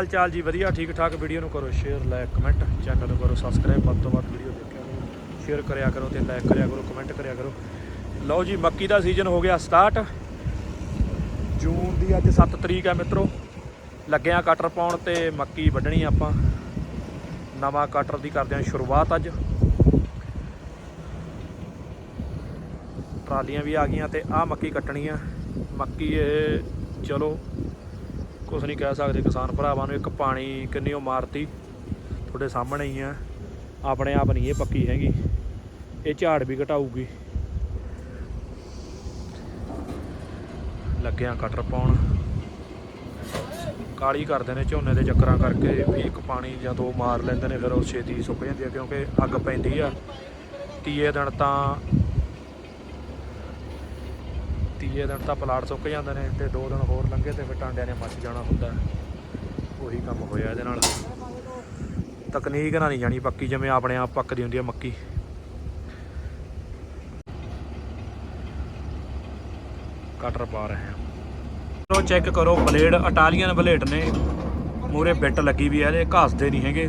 ਹਾਲ ਚਾਲ ਜੀ ਵਧੀਆ ਠੀਕ ਠਾਕ ਵੀਡੀਓ ਨੂੰ ਕਰੋ ਸ਼ੇਅਰ ਲਾਈਕ ਕਮੈਂਟ ਚੈਨਲ ਨੂੰ ਕਰੋ ਸਬਸਕ੍ਰਾਈਬ ਵੱਧ ਤੋਂ ਵੱਧ ਵੀਡੀਓ ਦੇਖਿਆ ਕਰੋ ਸ਼ੇਅਰ ਕਰਿਆ ਕਰੋ ਤੇ ਲਾਈਕ ਕਰਿਆ ਕਰੋ ਕਮੈਂਟ ਕਰਿਆ ਕਰੋ। ਲਓ ਜੀ, ਮੱਕੀ ਦਾ ਸੀਜ਼ਨ ਹੋ ਗਿਆ ਸਟਾਰਟ ਜੂਨ ਦੀ ਅੱਜ 7 ਤਰੀਕ ਹੈ ਮਿੱਤਰੋ। ਲੱਗਿਆ ਕਟਰ ਪਾਉਣ ਤੇ ਮੱਕੀ ਵੱਢਣੀ ਆਪਾਂ। ਨਵਾਂ ਕਟਰ ਦੀ ਕਰਦੇ ਹਾਂ ਸ਼ੁਰੂਆਤ ਅੱਜ। ਟਰਾਲੀਆਂ ਵੀ ਆ ਗਈਆਂ ਤੇ ਆਹ ਮੱਕੀ ਕੱਟਣੀ ਆ। ਮੱਕੀ ਇਹ, ਚਲੋ ਕੁਝ ਨਹੀਂ ਕਹਿ ਸਕਦੇ। ਕਿਸਾਨ ਭਰਾਵਾਂ ਨੂੰ ਇੱਕ ਪਾਣੀ ਕਿੰਨੀ ਉਹ ਮਾਰਤੀ। ਤੁਹਾਡੇ ਸਾਹਮਣੇ ਹੀ ਆ। ਆਪਣੇ ਆਪ ਨਹੀਂ ਇਹ ਪੱਕੀ ਹੈਗੀ। ਇਹ ਝਾੜ ਵੀ ਘਟਾਊਗੀ। ਲੱਗਿਆ ਕਟਰ ਪਾਉਣ। ਕਾਲੀ ਕਰਦੇ ਨੇ ਝੋਨੇ ਦੇ ਚੱਕਰਾਂ ਕਰਕੇ। ਵੀ ਇੱਕ ਪਾਣੀ ਜਾਂ ਦੋ ਮਾਰ ਲੈਂਦੇ ਨੇ, ਫਿਰ ਉਹ ਛੇਤੀ ਸੁੱਕ ਜਾਂਦੀ ਆ ਕਿਉਂਕਿ ਅੱਗ ਪੈਂਦੀ ਆ। ਤੀਏ ਦਿਨ ਤਾਂ ਤੀਏ ਦਿਨ ਤਾਂ ਪਲਾਟ ਸੁੱਕ ਜਾਂਦੇ ਨੇ ਤੇ ਦੋ ਦਿਨ ਹੋਰ ਲੰਘੇ ਤੇ ਫਿਰ ਟਾਂਡਿਆਂ ਨੇ ਮੱਚ ਜਾਣਾ ਹੁੰਦਾ। ਉਹੀ ਕੰਮ ਹੋਇਆ ਇਹਦੇ ਨਾਲ। ਤਕਨੀਕ ਨਾਲ ਨਹੀਂ ਜਾਣੀ ਪੱਕੀ, ਜਿਵੇਂ ਆਪਣੇ ਆਪ ਪੱਕਦੀ ਹੁੰਦੀ ਹੈ ਮੱਕੀ। ਕਟਰ ਪਾ ਰਹੇ ਹਾਂ ਚਲੋ ਚੈੱਕ ਕਰੋ, ਬਲੇਡ ਇਟਾਲੀਅਨ ਬਲੇਡ ਨੇ। ਮੂਰੇ ਬਿੱਟ ਲੱਗੀ ਵੀ ਹੈ ਇਹਦੇ ਘਾਸਦੇ ਨਹੀਂ ਹੈਗੇ।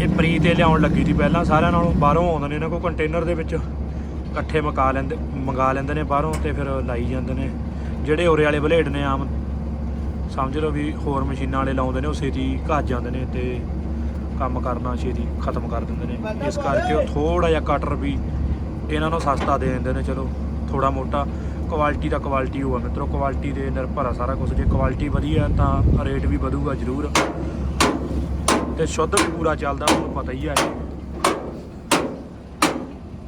ਇਹ ਪ੍ਰੀ ਤੇ ਲਿਆਉਣ ਲੱਗੀ ਸੀ ਪਹਿਲਾਂ, ਸਾਰਿਆਂ ਨਾਲੋਂ ਬਾਹਰੋਂ ਆਉਂਦੇ ਨੇ, ਇਹਨਾਂ ਕੋਲ ਕੰਟੇਨਰ ਦੇ ਵਿੱਚ ਇਕੱਠੇ ਮਕਾ ਲੈਂਦੇ, ਮੰਗਾ ਲੈਂਦੇ ਨੇ ਬਾਹਰੋਂ ਤੇ ਫਿਰ ਲਾਈ ਜਾਂਦੇ ਨੇ। ਜਿਹੜੇ ਉਰੇ ਵਾਲੇ ਬਲੇਡ ਨੇ ਆਮ, ਸਮਝ ਲਓ ਵੀ ਹੋਰ ਮਸ਼ੀਨਾਂ ਵਾਲੇ ਲਾਉਂਦੇ ਨੇ, ਉਹ ਛੇਤੀ ਘੱਟ ਜਾਂਦੇ ਨੇ ਤੇ ਕੰਮ ਕਰਨਾ ਛੇਤੀ ਖਤਮ ਕਰ ਦਿੰਦੇ ਨੇ। ਇਸ ਕਰਕੇ ਉਹ ਥੋੜਾ ਜਿਹਾ ਕਟਰ ਵੀ ਇਹਨਾਂ ਨੂੰ ਸਸਤਾ ਦੇ ਦਿੰਦੇ ਨੇ, ਚਲੋ ਥੋੜਾ ਮੋਟਾ। ਕੁਆਲਿਟੀ ਦਾ ਕੁਆਲਿਟੀ ਹੋਆ ਮਿੱਤਰੋ ਕੁਆਲਿਟੀ ਦੇ ਨਿਰਭਰ ਆ ਸਾਰਾ ਕੁਝ ਜੇ ਕੁਆਲਿਟੀ ਵਧੀਆ ਤਾਂ ਰੇਟ ਵੀ ਵਧੂਗਾ ਜ਼ਰੂਰ। ਤੇ ਸ਼ੁੱਧ ਵੀ ਪੂਰਾ ਚੱਲਦਾ, ਤੁਹਾਨੂੰ ਪਤਾ ਹੀ ਆ ਇਹ।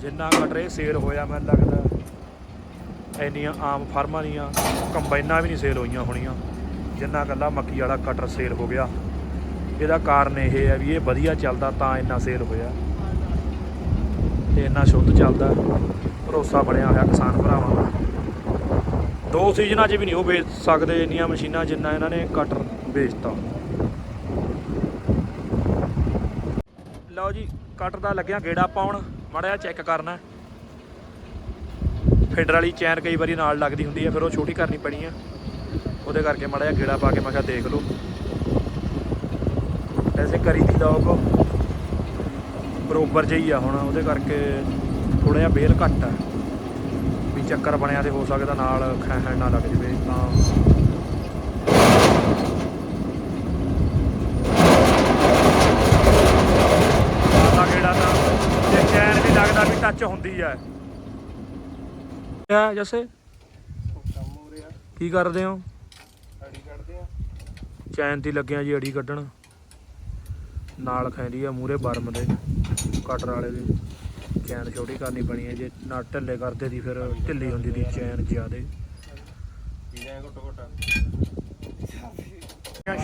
ਜਿੰਨਾ ਕਟਰੇ ਸੇਲ ਹੋਇਆ ਮੈਨੂੰ ਲੱਗਦਾ। ਇੰਨੀਆਂ ਆਮ ਫਾਰਮਾਂ ਦੀਆਂ ਕੰਬਾਈਨਾਂ ਵੀ ਨਹੀਂ ਸੇਲ ਹੋਈਆਂ ਹੋਣੀਆਂ। ਜਿੰਨਾ ਕੱਲਾ ਮੱਕੀ ਵਾਲਾ ਕਟਰ ਸੇਲ ਹੋ ਗਿਆ। ਇਹਦਾ ਕਾਰਨ ਇਹ ਹੈ ਵੀ ਇਹ ਵਧੀਆ ਚੱਲਦਾ, ਤਾਂ ਇੰਨਾ ਸੇਲ ਹੋਇਆ। ਤੇ ਇੰਨਾ ਸ਼ੁੱਧ ਚੱਲਦਾ। ਭਰੋਸਾ ਬਣਿਆ ਹੋਇਆ ਕਿਸਾਨ ਭਰਾਵਾਂ ਦਾ। ਦੋ ਸੀਜ਼ਨਾਂ 'ਚ ਵੀ ਨਹੀਂ ਉਹ ਵੇਚ ਸਕਦੇ, ਇੰਨੀਆਂ ਮਸ਼ੀਨਾਂ ਜਿੰਨਾ ਇਹਨਾਂ ਨੇ ਕਟਰ ਵੇਚਤਾ ਲਓ ਜੀ ਕਟਰ ਦਾ ਲੱਗਿਆ ਗੇੜਾ ਪਾਉਣ ਮਾੜਾ ਜਿਹਾ ਚੈੱਕ ਕਰਨਾ। ਫੀਡਰ ਵਾਲੀ ਚੈਨ ਕਈ ਵਾਰੀ ਨਾਲ ਲੱਗਦੀ ਹੁੰਦੀ ਹੈ ਫਿਰ ਉਹ ਛੋਟੀ ਕਰਨੀ ਪੈਣੀ ਆ। ਉਹਦੇ ਕਰਕੇ ਮਾੜਾ ਜਿਹਾ ਗੇੜਾ ਪਾ ਕੇ ਮੈਂ ਕਿਹਾ ਦੇਖ ਲਓ। ਐਸੇ ਕਰੀ ਦੀ ਲੋਕ ਬਰੋਬਰ ਜਿਹੀ ਆ ਹੁਣ, ਉਹਦੇ ਕਰਕੇ ਥੋੜਾ ਜਿਹਾ ਬੇਲ ਘੱਟ ਆ। ਵੀ ਚੱਕਰ ਬਣਿਆ ਤੇ ਹੋ ਸਕਦਾ ਨਾਲ ਖੈਣ ਨਾ ਲੱਗ ਜਵੇ, ਤਾਂ ਮਾਤਾ ਗੇੜਾ ਤਾਂ ਤੇ ਚੈਨ ਵੀ ਲੱਗਦਾ ਵੀ ਟੱਚ ਹੁੰਦੀ ਆ। ਕਿਆ ਜੱਸੇ? ਕੰਮ ਹੋ ਰਿਹਾ ਕੀ ਕਰਦੇ ਹੋ? ਅੜੀ ਕੱਢਦੇ ਆ ਚੈਨ ਦੀ ਲੱਗਿਆ ਜੀ ਅੜੀ ਕੱਢਣ। ਨਾਲ ਖੈਂਦੀ ਆ ਮੂਰੇ ਬਰਮ ਦੇ, ਕਟਰ ਵਾਲੇ ਦੇ। ਚੈਨ ਛੋਟੀ ਕਰਨੀ ਪੈਣੀ ਹੈ ਜੇ ਨਾ ਢਿੱਲੇ ਕਰਦੇ ਦੀ ਫਿਰ ਢਿੱਲੀ ਹੁੰਦੀ ਦੀ ਚੈਨ ਜ਼ਿਆਦੇ। ਕੀ ਘੁੱਟ ਘਟੋ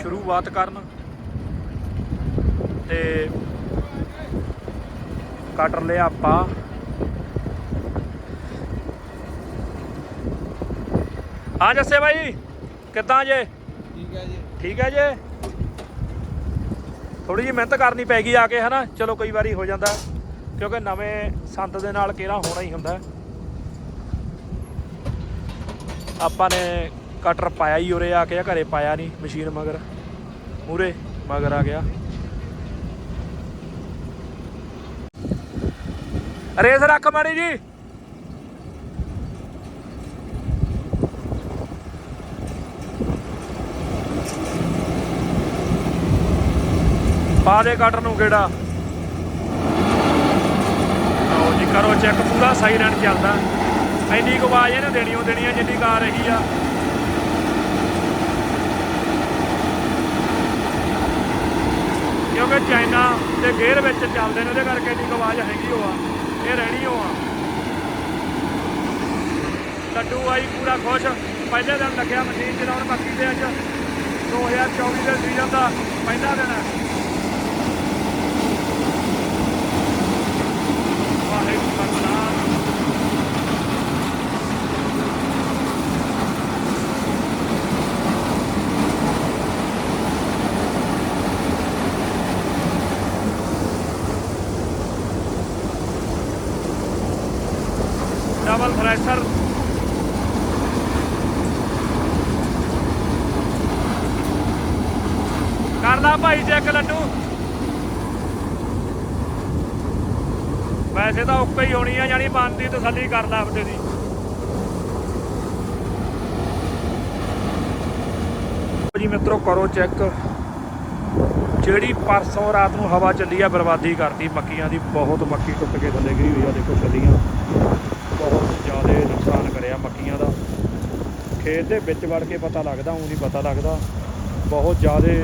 ਸ਼ੁਰੂਆਤ ਕਰਨ ਤੇ ਕਟਰ ਲਿਆ ਆਪਾਂ। ਹਾਂ ਜੱਸੇ ਭਾਈ ਕਿੱਦਾਂ ਜੇ? ਠੀਕ ਹੈ ਜੀ। ਠੀਕ ਹੈ ਜੇ? ਥੋੜੀ ਜਿਹੀ ਮਿਹਨਤ ਕਰਨੀ ਪੈ ਗਈ ਆ ਕੇ ਹਨਾ? ਚਲੋ ਕਈ ਵਾਰੀ ਹੋ ਜਾਂਦਾ ਕਿਉਂਕਿ ਨਵੇਂ ਸੰਦ ਦੇ ਨਾਲ ਕਿਹੜਾ ਹੋਣਾ ਹੀ ਹੁੰਦਾ। ਆਪਾਂ ਨੇ ਕਟਰ ਪਾਇਆ ਹੀ ਉਰੇ ਆ ਕੇ ਘਰੇ ਪਾਇਆ ਨਹੀਂ ਮਸ਼ੀਨ ਮਗਰ। ਮੂਰੇ ਮਗਰ ਆ ਗਿਆ। ਰੇਸ ਰੱਖ ਮਾੜੀ ਜੀ। ਪਾ ਦੇ ਨੂੰ ਗੇੜਾ। ਲਓ ਜੀ, ਕਰੋ ਚੈੱਕ ਪੂਰਾ ਸਹੀ ਰਣ ਚੱਲਦਾ। ਐਨੀ ਕੁ ਆਵਾਜ਼ ਇਹਨੇ ਦੇਣੀ, ਉਹ ਦੇਣੀ ਆ ਜਿੰਨੀ ਕੁ ਆ ਰਹੀ ਆ। ਕਿਉਂਕਿ ਚਾਈਨਾ ਦੇ ਗੇਅਰ ਵਿੱਚ ਚੱਲਦੇ ਨੇ, ਉਹਦੇ ਕਰਕੇ ਇੰਨੀ ਕੁ ਆਵਾਜ਼ ਹੈਗੀ ਉਹ ਆ। ਇਹ ਰਹਿਣੀ ਉਹ ਆ। ਲੱਡੂ ਆਈ, ਪੂਰਾ ਖੁਸ਼। ਪਹਿਲੇ ਦਿਨ ਲੱਗਿਆ ਮਸ਼ੀਨ ਚਲਾਉਣ ਬਾਕੀ ਦੇ ਅੱਜ 2024 ਦੇ ਸੀਜ਼ਨ ਦਾ ਪਹਿਲਾ ਦਿਨ ਹੈ ਵਾਹਿਗੁਰੂ ਸਤਨਾਮ ਡਬਲ ਥ੍ਰੈਸ਼ਰ ਭਾਈ ਚੈੱਕ ਲੱਡੂ ਵੈਸੇ ਤਾਂ ਉੱਕੇ ਹੀ ਹੋਣੀ ਆ ਜਾਨੀ ਬੰਦ ਦੀ ਤਸੱਲੀ ਕਰ ਲੈ ਆਪਦੇ ਦੀ। ਜੀ ਮਿੱਤਰੋ, ਕਰੋ ਚੈੱਕ। ਜਿਹੜੀ ਪਰਸੋਂ ਰਾਤ ਨੂੰ ਹਵਾ ਚੱਲੀ ਆ, ਬਰਬਾਦੀ ਕਰਤੀ। ਮੱਕੀਆਂ ਦੀ ਬਹੁਤ ਮੱਕੀ ਟੁੱਟ ਕੇ ਥੱਲੇ ਗਈ ਹੋਈ ਆ, ਦੇਖੋ ਛੱਲੀਆਂ। ਬਹੁਤ ਜ਼ਿਆਦਾ ਨੁਕਸਾਨ ਕਰਿਆ ਮੱਕੀਆਂ ਦਾ। ਖੇਤ ਦੇ ਵਿੱਚ ਵੜ ਕੇ ਪਤਾ ਲੱਗਦਾ ਉਹ ਨਹੀਂ ਪਤਾ ਲੱਗਦਾ। ਬਹੁਤ ਜ਼ਿਆਦਾ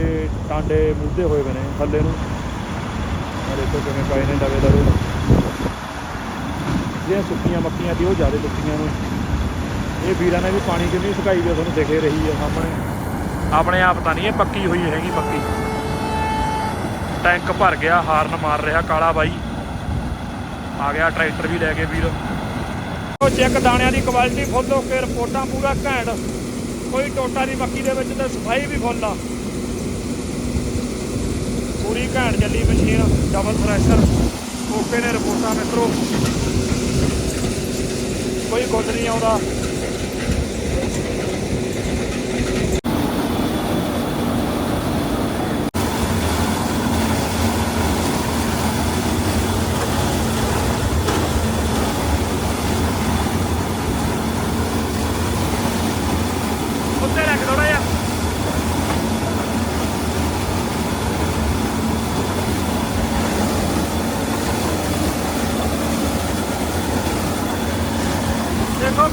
ਟਾਂਡੇ ਮੁੱਦੇ ਹੋਏ ਬਨੇ ਥੱਲੇ ਨੂੰ। ਦੇਖੋ ਕਿਵੇਂ ਪਏ ਨੇ ਦਵੇ ਦਵੇ ਜਿਹੜੀਆਂ ਸੁੱਕੀਆਂ ਮੱਕੀਆਂ ਦੀ ਉਹ ਜ਼ਿਆਦਾ ਟੁੱਟੀਆਂ ਨੇ। ਇਹ ਵੀਰਾਂ ਨੇ ਵੀ ਪਾਣੀ ਕਿੰਨੀ ਸੁਕਾਈ ਵੀ ਤੁਹਾਨੂੰ ਦਿਖੇ ਰਹੀ ਹੈ ਸਾਹਮਣੇ। ਆਪਣੇ ਆਪ ਤਾਂ ਨਹੀਂ ਇਹ ਪੱਕੀ ਹੋਈ ਹੈਗੀ ਪੱਕੀ। ਟੈਂਕ ਭਰ ਗਿਆ, ਹਾਰਨ ਮਾਰ ਰਿਹਾ ਕਾਲਾ ਬਾਈ। ਆ ਗਿਆ ਟਰੈਕਟਰ ਵੀ ਲੈ ਕੇ ਵੀਰ। ਉਹ ਚੈੱਕ ਦਾਣਿਆਂ ਦੀ ਕੁਆਲਿਟੀ ਫੁੱਲ ਹੋ ਕੇ ਰਿਪੋਰਟਾਂ ਪੂਰਾ ਘੈਂਟ। ਕੋਈ ਟੋਟਾ ਦੀ ਮੱਕੀ ਦੇ ਵਿੱਚ ਤੇ ਸਫ਼ਾਈ ਵੀ ਫੁੱਲ ਆ। ਪੂਰੀ ਘੈਂਟ ਚੱਲੀ ਮਸ਼ੀਨ ਡਬਲ ਥ੍ਰੈਸ਼ਰ ਓਕੇ ਨੇ ਰਿਪੋਰਟਾਂ ਮਿੱਤਰੋ। ਕੋਈ ਗੁੱਲ ਨਹੀਂ ਆਉਂਦਾ ਉੱਤੇ ਰੱਖ ਥੋੜਾ ਜਿਹਾ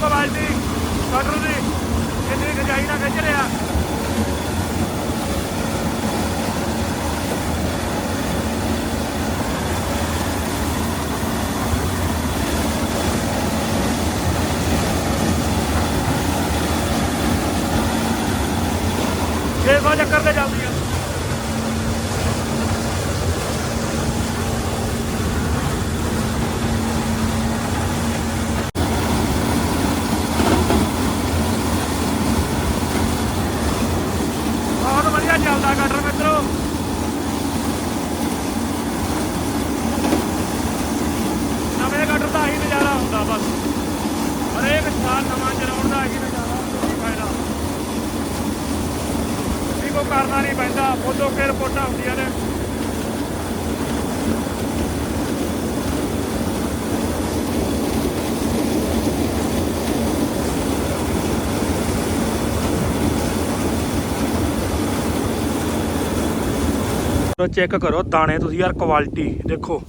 ਦੇਖੋ ਦੀ ਕਟਰ ਦੀ ਕਿੰਨੀ ਖਜਾਈ ਨਾਲ ਖਿੱਚ ਰਿਹਾ ਛੇ ਸੌ ਚੱਕਰ ਤੇ ਚੱਲਦੀ ਆ ਬਹੁਤ ਵਧੀਆ ਚੱਲਦਾ ਕਟਰ ਮਿੱਤਰੋ ਨਵੇਂ ਕਟਰ ਦਾ ਹੀ ਨਜ਼ਾਰਾ ਹੁੰਦਾ ਬਸ ਹਰੇਕ ਸਾਲ ਨਵਾਂ ਚਲਾਉਣ ਦਾ ਹੀ ਨਜ਼ਾਰਾ ਕੋਈ ਫਾਇਦਾ ਵੀ ਕੋ ਕਰਨਾ ਨਹੀਂ ਪੈਂਦਾ ਫੋਟੋ ਕੇ ਰਿਪੋਰਟਾਂ ਹੁੰਦੀਆਂ ਨੇ ਚੈੱਕ ਕਰੋ ਦਾਣੇ ਤੁਸੀਂ ਯਾਰ ਕੁਆਲਿਟੀ ਦੇਖੋ।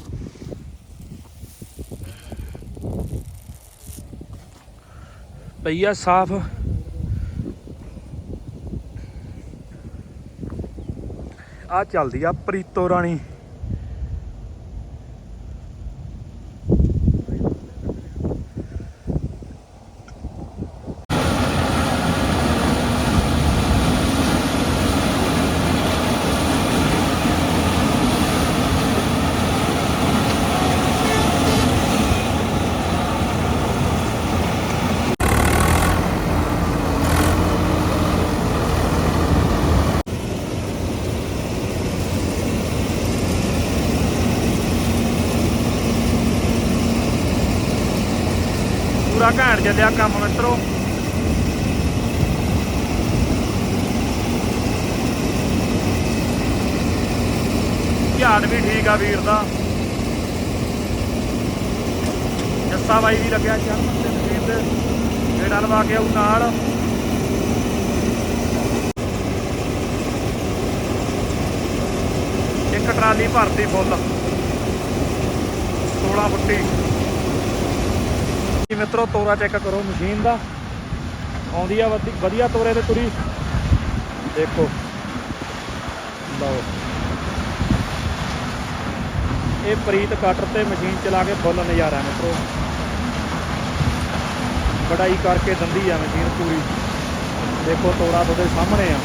ਪਈ ਸਾਫ਼। ਆ ਚੱਲਦੀ ਆ ਪ੍ਰੀਤੋ ਰਾਣੀ ਪੂਰਾ ਘੈਂਟ ਚੱਲਿਆ ਕੰਮ ਮਿੱਤਰੋ। ਝਾੜ ਵੀ ਠੀਕ ਆ ਵੀਰ ਦਾ। ਜੱਸਾ ਬਾਈ ਵੀ ਲੱਗਿਆ ਚਰਮਨ ਤੇ ਮਸ਼ੀਨ ਤੇ ਜਿਹੜਾ ਲਵਾ ਕੇ ਆਉ ਨਾਲ। ਇੱਕ ਟਰਾਲੀ ਭਰਤੀ ਫੁੱਲ। 16 ਫੁੱਟੀ। ਮਿੱਤਰੋ, ਤੋਰਾ ਚੈੱਕ ਕਰੋ ਮਸ਼ੀਨ ਦਾ। ਆਉਂਦੀ ਆ ਵਧੀ- ਵਧੀਆ ਤੋਰੇ ਤੇ ਤੁਰੀ। ਦੇਖੋ। ਲਓ। ਇਹ ਪ੍ਰੀਤ ਕਟਰ ਤੇ ਮਸ਼ੀਨ ਚਲਾ ਕੇ ਫੁੱਲ ਨਜ਼ਾਰਾ ਮਿੱਤਰੋ। ਕਢਾਈ ਕਰਕੇ ਦੰਦੀ ਆ ਮਸ਼ੀਨ ਪੂਰੀ। ਦੇਖੋ ਤੋਰਾ ਤੁਹਾਡੇ ਸਾਹਮਣੇ ਆ।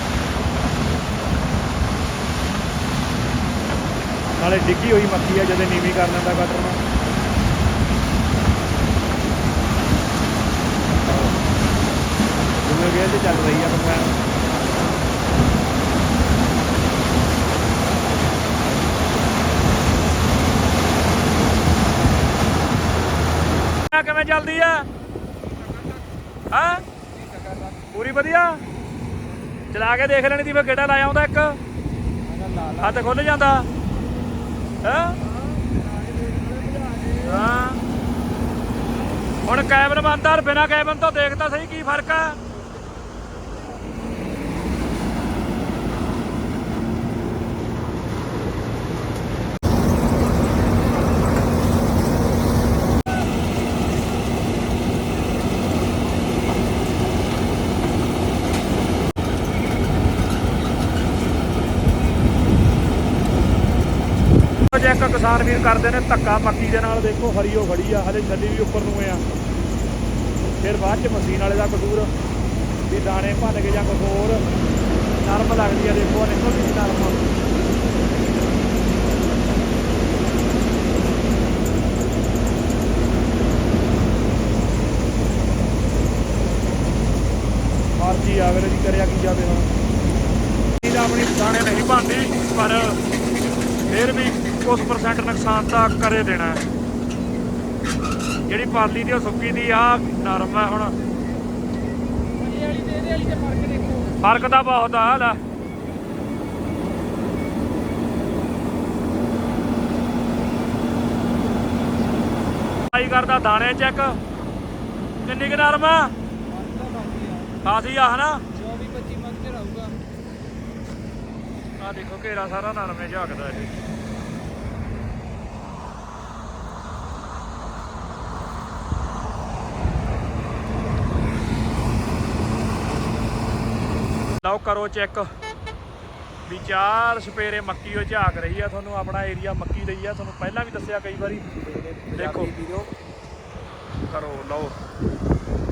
ਨਾਲੇ ਡਿੱਗੀ ਹੋਈ ਮੱਕੀ ਆ ਜਦੇ ਨੀਵੀਂ ਕਰ ਲੈਂਦਾ ਕਟਰ ਨੂੰ। ਗੇਅਰ ਤੇ ਚੱਲ ਰਹੀ ਆ ਕੰਬਾਈਨ ਕਿਵੇਂ ਚੱਲਦੀ ਆ? ਹਾਂ? ਪੂਰੀ ਵਧੀਆ? ਚਲਾ ਕੇ ਦੇਖ ਲੈਣੀ ਸੀ ਮੈਂ ਕਿਹੜਾ ਲਾਇਆ ਹੁੰਦਾ ਇੱਕ। ਹੱਥ ਖੁੱਲ ਜਾਂਦਾ। ਹੈ? ਹਾਂ। ਹੁਣ ਕੈਬਨ ਬੰਦ ਆ, ਬਿਨਾ ਕੈਬਨ ਤੋਂ ਦੇਖਦਾ ਸਹੀ ਕੀ ਫ਼ਰਕ ਆ ਜੇ ਇੱਕ ਕਿਸਾਨ ਵੀਰ ਕਰਦੇ ਨੇ ਧੱਕਾ ਮੱਕੀ ਦੇ ਨਾਲ ਦੇਖੋ ਹਰੀ ਹਰੀਓ ਖੜੀ ਆ ਹਲੇ ਛੱਲੀ ਵੀ ਉੱਪਰ ਨੂੰ ਆ। ਫਿਰ ਬਾਅਦ ਚ ਮਸ਼ੀਨ ਵਾਲੇ ਦਾ ਕਸੂਰ, ਵੀ ਦਾਣੇ ਭੰਨ ਕੇ ਜਾਂ ਕੁਝ ਹੋਰ। ਨਰਮ ਲੱਗਦੀ ਆ, ਦੇਖੋ ਨਿਕਲਦੀ ਨਹੀਂ ਨਰਮ ਮਰਜ਼ੀ ਆ ਅਗਲੇ ਦੀ ਕਰਿਆ, ਕੀ ਜਾਵੇ ਹੁਣ। ਆਪਣੀ ਦਾਣੇ ਨਹੀਂ ਭੰਨਦੀ, ਪਰ ਫਿਰ ਵੀ ਕੁਝ ਪਰਸੈਂਟ ਨੁਕਸਾਨ ਤਾਂ ਕਰੇ ਦੇਣਾ ਹੈ। ਜਿਹੜੀ ਪਾਲੀ ਦੀ ਉਹ ਸੁੱਕੀ ਦੀ ਆ ਨਰਮ ਹੈ ਹੁਣ। ਫ਼ਰਕ ਦੇਖੋ ਫ਼ਰਕ ਤਾਂ ਬਹੁਤ ਆ ਲੈ। ਆਈ ਕਰਦਾ ਦਾਣੇ ਚੈੱਕ ਕਿੰਨੀ ਕੁ ਨਰਮ ਆ? ਖਾਸੀ ਆ ਹਨਾ? 24 25 ਮੰਗ ਤੇ ਰਹੂਗਾ। ਆ ਦੇਖੋ ਘੇਰਾ ਸਾਰਾ ਨਰਮ ਝਾਕਦਾ ਇਹ। ਲਓ ਕਰੋ ਚੈੱਕ। ਵੀ ਚਾਰ ਸਪੇਰੇ ਮੱਕੀ ਉਹ ਝਾਕ ਰਹੀ ਆ ਤੁਹਾਨੂੰ ਆਪਣਾ ਏਰੀਆ ਮੱਕੀ ਦਾ ਹੀ ਆ। ਤੁਹਾਨੂੰ ਪਹਿਲਾਂ ਵੀ ਦੱਸਿਆ ਕਈ ਵਾਰੀ। ਦੇਖੋ। ਕਰੋ ਲਓ।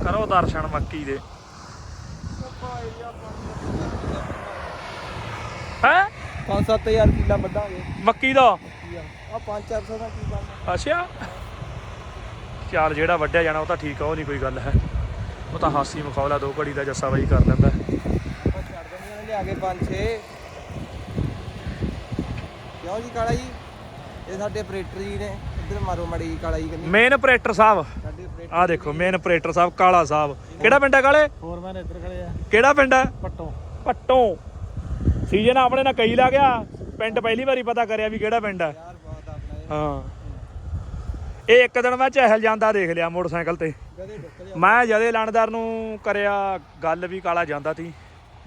ਕਰੋ ਦਰਸ਼ਨ ਮੱਕੀ ਦੇ। ਹੈ? 5-7000 ਕਿੱਲਾ ਵੱਢਾਂਗੇ। ਮੱਕੀ ਦਾ? ਆ 5-400 ਦਾ ਕੀ ਬਣਦਾ ਅੱਛਾ। ਚੱਲ ਜਿਹੜਾ ਵੱਢਿਆ ਜਾਣਾ ਉਹ ਤਾਂ ਠੀਕ ਆ ਉਹ ਨਹੀਂ ਕੋਈ ਗੱਲ ਹੈ। ਉਹ ਤਾਂ ਹਾਸੀ ਮਖੌਲਾ ਦੋ ਘੜੀ ਦਾ ਜੱਸਾ ਬਾਈ ਕਰ ਲੈਂਦਾ। ਲਿਆ ਕੇ 5-6 ਕਿਉਂ ਜੀ ਕਾਲਾ ਜੀ? ਇਹ ਸਾਡੇ ਆਪਰੇਟਰ ਜੀ ਨੇ। ਇੱਧਰ ਮਾਰੋ ਮੜੀ ਕਾਲਾ ਜੀ ਕੰਨੀ। ਮੇਨ ਆਪਰੇਟਰ ਸਾਹਿਬ। ਸਾਡੇ ਆਪਰੇਟਰ ਆਹ ਦੇਖੋ ਮੇਨ ਆਪਰੇਟਰ ਸਾਹਿਬ ਕਾਲਾ ਸਾਹਿਬ। ਕਿਹੜਾ ਪਿੰਡ ਹੈ ਕਾਲੇ? ਫੋਰਮੈਨ ਇੱਧਰ ਖੜੇ ਆ। ਕਿਹੜਾ ਪਿੰਡ ਹੈ ਪੱਟੋ ਪੱਟੋਂ ਸੀਜ਼ਨ ਆਪਣੇ ਨਾਲ ਕਈ ਲੱਗ ਗਿਆ। ਪਿੰਡ ਪਹਿਲੀ ਵਾਰੀ ਪਤਾ ਕਰਿਆ ਵੀ ਕਿਹੜਾ ਪਿੰਡ ਹੈ ਯਾਰ ਬਹੁਤ ਆਪਣਾ ਇਹ। ਹਾਂ। ਇਹ ਇੱਕ ਦਿਨ ਮੈਂ ਚਹਿਲ ਜਾਂਦਾ ਦੇਖ ਲਿਆ ਮੋਟਰਸਾਈਕਲ ਤੇ। ਗਦੇ ਡੁੱਕ ਜਾ ਮੈਂ ਜਦੇ ਲਾਣਦਾਰ ਨੂੰ ਕਰਿਆ ਗੱਲ ਵੀ ਕਾਲਾ ਜਾਂਦਾ ਸੀ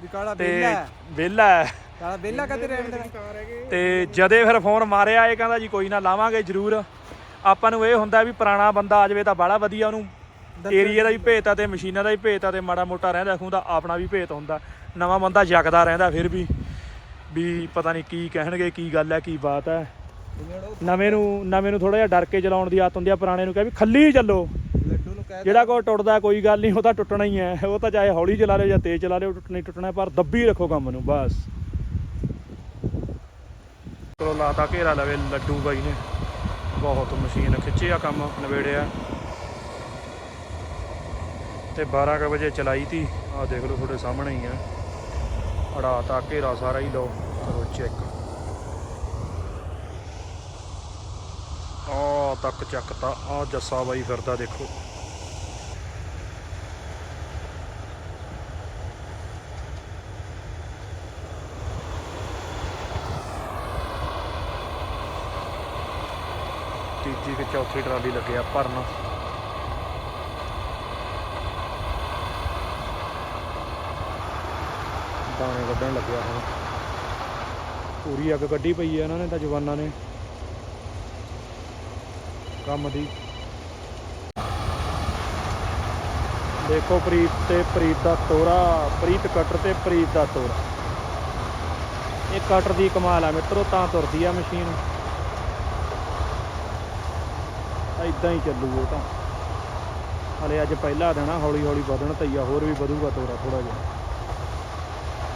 ਵੀ ਕਾਲਾ ਤੇ ਹੈ। ਵਿਹਲਾ ਹੈ। ਕਾਲਾ ਬੇਲਾ ਕਦੇ ਰਹਿਣ ਦੇਣਾ? ਤੇ ਜਦੇ ਫਿਰ ਫੋਨ ਮਾਰਿਆ ਇਹ ਕਹਿੰਦਾ ਜੀ ਕੋਈ ਨਾ ਲਾਵਾਂਗੇ ਜ਼ਰੂਰ। ਆਪਾਂ ਨੂੰ ਇਹ ਹੁੰਦਾ ਵੀ ਪੁਰਾਣਾ ਬੰਦਾ ਆ ਜਾਵੇ ਤਾਂ ਬੜਾ ਵਧੀਆ ਉਹਨੂੰ। ਏਰੀਆ ਦਾ ਵੀ ਭੇਤ ਆ ਤੇ ਮਸ਼ੀਨਾਂ ਦਾ ਵੀ ਭੇਤ ਆ ਤੇ ਮਾੜਾ ਮੋਟਾ ਰਹਿੰਦਾ ਖੂੰਦਾ ਆਪਣਾ ਵੀ ਭੇਤ ਹੁੰਦਾ। ਨਵਾਂ ਬੰਦਾ ਜਗਦਾ ਰਹਿੰਦਾ ਫਿਰ ਵੀ। ਵੀ ਪਤਾ ਨਹੀਂ ਕੀ ਕਹਿਣਗੇ ਕੀ ਗੱਲ ਹੈ ਕੀ ਬਾਤ ਹੈ। ਨਵੇਂ ਨੂੰ ਨਵੇਂ ਨੂੰ ਥੋੜਾ ਜਿਹਾ ਡਰ ਕੇ ਚਲਾਉਣ ਦੀ ਆਦਤ ਹੁੰਦੀ ਆ ਪੁਰਾਣੇ ਨੂੰ ਕਹੇ ਵੀ ਖੱਲੀ ਚੱਲੋ। ਜਿਹੜਾ ਕੋ ਟੁੱਟਦਾ ਕੋਈ ਗੱਲ ਨਹੀਂ ਉਹ ਤਾਂ ਟੁੱਟਣਾ ਹੀ ਹੈ। ਉਹ ਤਾਂ ਚਾਹੇ ਹੌਲੀ ਚਲਾ ਲਿਓ ਜਾਂ ਤੇਜ਼ ਚਲਾ ਲਿਓ ਟੁੱਟਣਾ ਹੀ ਟੁੱਟਣਾ ਪਰ ਦੱਬੀ ਰੱਖੋ ਕੰਮ ਨੂੰ ਬਸ। ਚਲੋ ਲਾਤਾ ਘੇਰਾ ਲਵੇ ਲੱਡੂ ਬਾਈ ਨੇ। ਬਹੁਤ ਮਸ਼ੀਨ ਖਿੱਚਿਆ ਕੰਮ ਨਵੇੜਿਆ। ਤੇ 12 ਕੁ ਵਜੇ ਚਲਾਈ ਤੀ। ਆਹ ਦੇਖ ਲਓ ਤੁਹਾਡੇ ਸਾਹਮਣੇ ਹੀ ਆ। ਅੜਾਤਾ ਘੇਰਾ ਸਾਰਾ ਹੀ ਲਓ। ਕਰੋ ਚੈੱਕ ਆ ਤੱਕ ਚੱਕਤਾ ਆ ਜੱਸਾ ਬਾਈ ਫਿਰਦਾ ਦੇਖੋ। ਤੀਜੀ ਤੇ ਚੌਥੀ ਟਰਾਲੀ ਲੱਗਿਆ ਭਰਨ। ਦਾਣੇ ਵੱਢਣ ਲੱਗਿਆ ਹੁਣ। ਪੂਰੀ ਅੱਗ ਕੱਢੀ ਪਈ ਹੈ ਇਹਨਾਂ ਨੇ ਤਾਂ ਜਵਾਨਾਂ ਨੇ। ਕੰਮ ਦੀ। ਦੇਖੋ ਪ੍ਰੀਤ ਤੇ ਪ੍ਰੀਤ ਦਾ ਤੋਰਾ, ਪ੍ਰੀਤ ਕਟਰ ਤੇ ਪ੍ਰੀਤ ਦਾ ਤੋਰਾ। ਇਹ ਕਟਰ ਦੀ ਕਮਾਲ ਆ ਮਿੱਤਰੋ, ਤਾਂ ਤੁਰਦੀ ਆ ਮਸ਼ੀਨ। ਇਦਾਂ ਹੀ ਚੱਲੂ ਉਹ ਤਾਂ। ਹਲੇ ਅੱਜ ਪਹਿਲਾ ਦਿਨ ਆ, ਹੌਲੀ ਹੌਲੀ ਵਧਣ ਤਈਆ ਹੋਰ ਵੀ ਵਧੂਗਾ ਤੋਰਾ ਥੋੜਾ ਜਿਹਾ।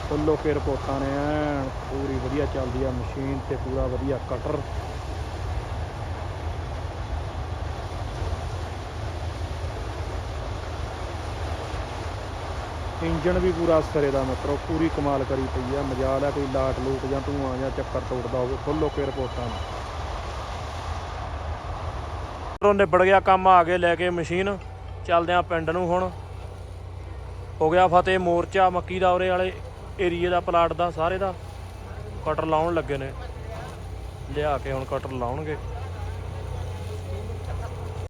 ਫੁੱਲੋ ਕੇ ਰਿਪੋਰਟਾਂ ਨੇ ਐਨ, ਪੂਰੀ ਵਧੀਆ ਚੱਲਦੀ ਆ ਮਸ਼ੀਨ ਤੇ ਪੂਰਾ ਵਧੀਆ ਕਟਰ। ਇੰਜਣ ਵੀ ਪੂਰਾ ਸਰੇ ਦਾ ਮਤਲਬ ਪੂਰੀ ਕਮਾਲ ਕਰੀ ਪਈ ਆ, ਮਜਾਲ ਆ, ਕੋਈ ਲਾਟ ਲੂਟ ਜਾਂ ਧੂਆਂ ਜਾਂ ਚੱਕਰ ਤੋੜਦਾ ਹੋਵੇ, ਫੁੱਲੋ ਕੇ ਰਿਪੋਰਟਾਂ ਨੇ। ਉਹ ਨਿਬੜ ਗਿਆ, ਕੰਮ ਆ ਕੇ ਲੈ ਕੇ ਮਸ਼ੀਨ। ਚੱਲਦੇ ਆ ਪਿੰਡ ਨੂੰ ਹੁਣ। ਹੋ ਗਿਆ ਫਤਿਹ ਮੋਰਚਾ, ਮੱਕੀ ਦਾ ਉਰੇ ਵਾਲੇ ਏਰੀਏ ਦਾ, ਪਲਾਟ ਦਾ, ਸਾਰੇ ਦਾ। ਕਟਰ ਲਾਉਣ ਲੱਗੇ ਨੇ। ਲਿਆ ਕੇ ਹੁਣ ਕਟਰ ਲਾਉਣਗੇ।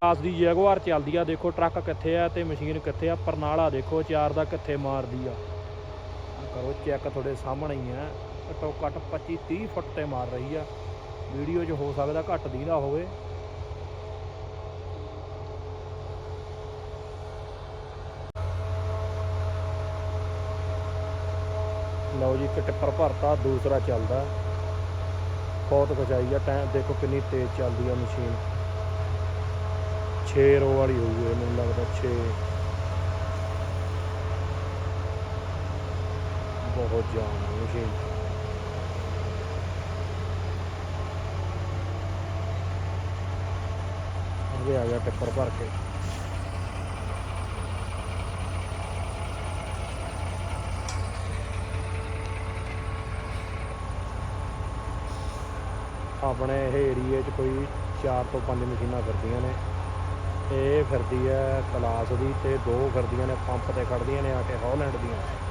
ਆਸ ਦੀ ਜੈਗੁਆਰ ਚੱਲਦੀ ਆ, ਦੇਖੋ ਟਰੱਕ ਕਿੱਥੇ ਆ ਤੇ ਮਸ਼ੀਨ ਕਿੱਥੇ ਆ। ਪਰਨਾਲਾ ਦੇਖੋ, ਚਾਰ ਦਾ ਕਿੱਥੇ ਮਾਰਦੀ ਆ। ਕਰੋ ਚੈੱਕ, ਤੁਹਾਡੇ ਸਾਹਮਣੇ ਹੀ ਆ। ਘੱਟੋ ਘੱਟ 25 30 ਫੁੱਟ ਤੇ ਮਾਰ ਰਹੀ ਆ। ਵੀਡੀਓ 'ਚ ਹੋ ਸਕਦਾ ਘੱਟ ਦੀਦਾ ਹੋਵੇ। ਲਓ ਜੀ, ਇੱਕ ਟਿੱਪਰ ਭਰਤਾ, ਦੂਸਰਾ ਚੱਲਦਾ। ਬਹੁਤ ਖਚਾਈ ਆ, ਟਾਈਮ ਦੇਖੋ ਕਿੰਨੀ ਤੇਜ਼ ਚੱਲਦੀ ਆ ਮਸ਼ੀਨ। 6 ਰੋ ਵਾਲੀ ਹੋਊਗੀ, ਇਹ ਮੈਨੂੰ ਲੱਗਦਾ 6 ਬਹੁਤ ਜਾਮ ਮਸ਼ੀਨ। ਅੱਗੇ ਆ ਗਿਆ ਟਿੱਪਰ ਭਰ ਕੇ। ਆਪਣੇ ਇਹ ਏਰੀਏ 'ਚ ਕੋਈ 4 ਤੋਂ 5 ਮਸ਼ੀਨਾਂ ਫਿਰਦੀਆਂ ਨੇ। ਇਹ ਫਿਰਦੀ ਹੈ ਕਲਾਸ ਦੀ ਤੇ ਦੋ ਫਿਰਦੀਆਂ ਨੇ, ਪੰਪ ਤੇ ਖੜਦੀਆਂ ਨੇ ਆ ਕੇ ਹੌਲੈਂਡ ਦੀਆਂ।